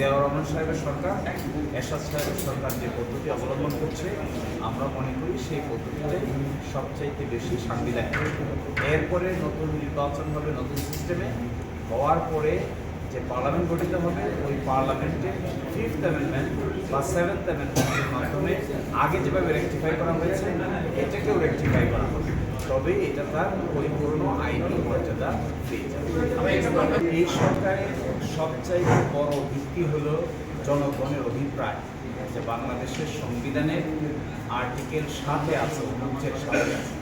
জিয়াউর রহমান সাহেবের সরকার এরশাদ সাহেবের সরকার যে পদ্ধতি অবলম্বন করছে, আমরা মনে করি সেই পদ্ধতিটাই সবচাইতে বেশি সাংবিধানিক। এরপরে নতুন নির্বাচন হবে, নতুন সিস্টেমে হওয়ার পরে যে পার্লামেন্ট গঠিত হবে, ওই পার্লামেন্টে ফিফথ অ্যামেন্ডমেন্ট বা সেভেন্থ অ্যামেন্ডমেন্টের মাধ্যমে আগে যেভাবে রেকটিফাই করা হয়েছে, এটাকেও রেকটিফাই করা হবে। তবে এটা তার পরিপূর্ণ আইনি মর্যাদা পেয়ে যাবে এই সরকারের সবচাইতে বড় ভিত্তি হল জনগণের অভিপ্রায় যে বাংলাদেশের সংবিধানের আর্টিকেল সাথে আছে অনুচ্ছেদ সাথে আছে।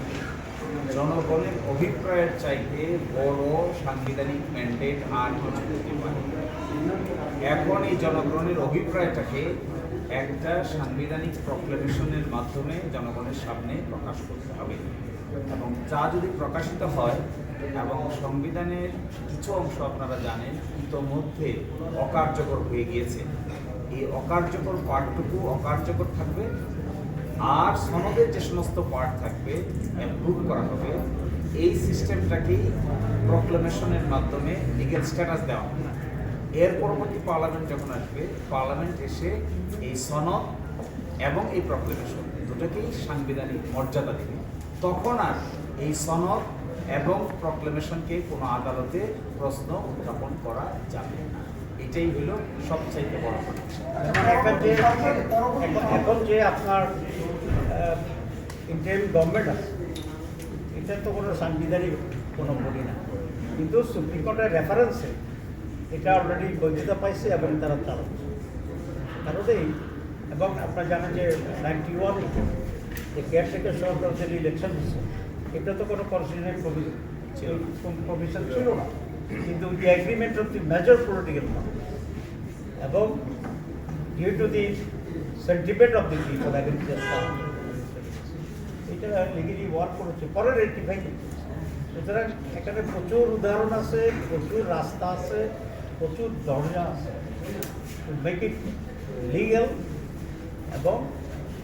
জনগণের অভিপ্রায়ের চাইতে বড় সাংবিধানিক ম্যান্ডেট আর কিছু হতে পারে। এখন এই জনগণের অভিপ্রায়টাকে একটা সাংবিধানিক প্রক্লেমেশনের মাধ্যমে জনগণের সামনে প্রকাশ করতে হবে। এবং যা যদি প্রকাশিত হয় এবং সংবিধানের কিছু অংশ আপনারা জানেন, ইতোমধ্যে অকার্যকর হয়ে গিয়েছে। এই অকার্যকর পার্টটুকু অকার্যকর থাকবে আর সনদের যে সমস্ত পার্ট থাকবে অ্যাপ্রুভ করা হবে, এই সিস্টেমটাকেই প্রক্লেমেশনের মাধ্যমে লিগেল স্ট্যাটাস দেওয়া হবে। এর পরবর্তী পার্লামেন্ট যখন আসবে পার্লামেন্ট এসে এই সনদ এবং এই প্রক্লেমেশন দুটাকেই সাংবিধানিক মর্যাদা দেবে। তখন আর এই সনদ এবং প্রক্লেমেশনকে কোনো আদালতে প্রশ্ন উত্থাপন করা যাবে না। এটাই হলো সবচাইতে বড় এখন যে এখন- যে আপনার ইন্টারিম গভর্নমেন্ট আছে, এটা তো কোনো সাংবিধানিক কোনো বলি না। কিন্তু সুপ্রিম কোর্টের রেফারেন্সে এটা অলরেডি বৈধতা পাইছে এবং তারা চালাচ্ছে কারণেই এবং আপনারা জানেন যে নাইনটি ওয়ান যে কেয়ারটেকার সরকার যে ইলেকশন হচ্ছে এটা তো কোনো কনস্টিটিউশনাল প্রভিশন ছিল না। কিন্তু the agreement of the major political party এবং due to the sentiment of the people এটা লিগেলি ওয়ার্ক করেছে পরে রেটিফাই সুতরাং এখানে প্রচুর উদাহরণ আছে প্রচুর রাস্তা আছে প্রচুর দরজা আছে। মেক ইট লিগেল এবং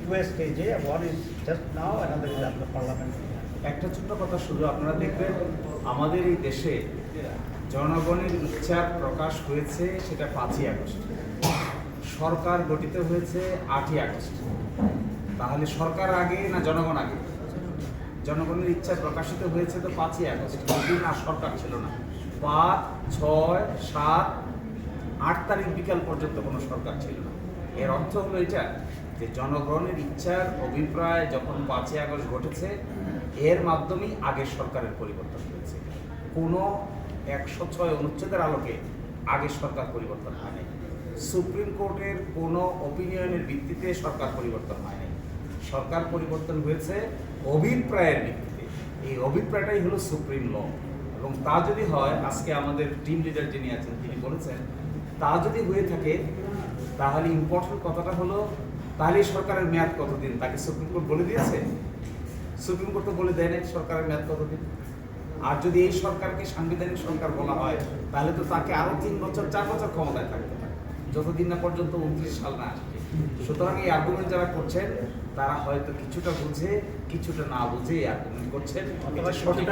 one is just now another is after parliament একটা ছোট্ট কথা শুধু আপনারা দেখবেন, আমাদের এই দেশে জনগণের ইচ্ছার প্রকাশ হয়েছে সেটা পাঁচই আগস্ট। সরকার গঠিত হয়েছে আটই আগস্ট। তাহলে সরকার আগে না জনগণ আগে? জনগণের ইচ্ছা প্রকাশিত হয়েছে তো পাঁচই আগস্ট। আর সরকার ছিল না। পাঁচ, ছয়, সাত, আট তারিখ বিকাল পর্যন্ত কোনো সরকার ছিল না। এর অর্থ হলো এটা যে জনগণের ইচ্ছার অভিপ্রায় যখন পাঁচই আগস্ট ঘটেছে, এর মাধ্যমেই আগের সরকারের পরিবর্তন হয়েছে। কোনো একশো ছয় অনুচ্ছেদের আলোকে আগের সরকার পরিবর্তন হয় নাই সুপ্রিম কোর্টের কোনো অপিনিয়নের ভিত্তিতে সরকার পরিবর্তন হয় নাই সরকার পরিবর্তন হয়েছে অভিপ্রায়ের ভিত্তিতে। এই অভিপ্রায়টাই হলো সুপ্রিম ল। এবং তা যদি হয়, আজকে আমাদের টিম লিডার যিনি আছেন, তিনি বলেছেন, তা যদি হয়ে থাকে, তাহলে ইম্পর্টেন্ট কথাটা হলো তাহলে সরকারের মেয়াদ কতদিন? তাকে সুপ্রিম কোর্ট বলে দিয়েছে? সুপ্রিম কোর্ট তো বলে দেয় নাই সরকারের মেয়াদ কতদিন? আর যদি এই সরকারকে সাংবিধানিক সরকার বলা হয় তাহলে তো তাকে আরও তিন বছর চার বছর ক্ষমতায় থাকতে হয় যতদিন না পর্যন্ত উনত্রিশ সাল না আসবে। সুতরাং এই আর্গুমেন্ট যারা করছেন তারা হয়তো কিছুটা বুঝে কিছুটা না বুঝে এই আর্গুমেন্ট করছেন। সঠিক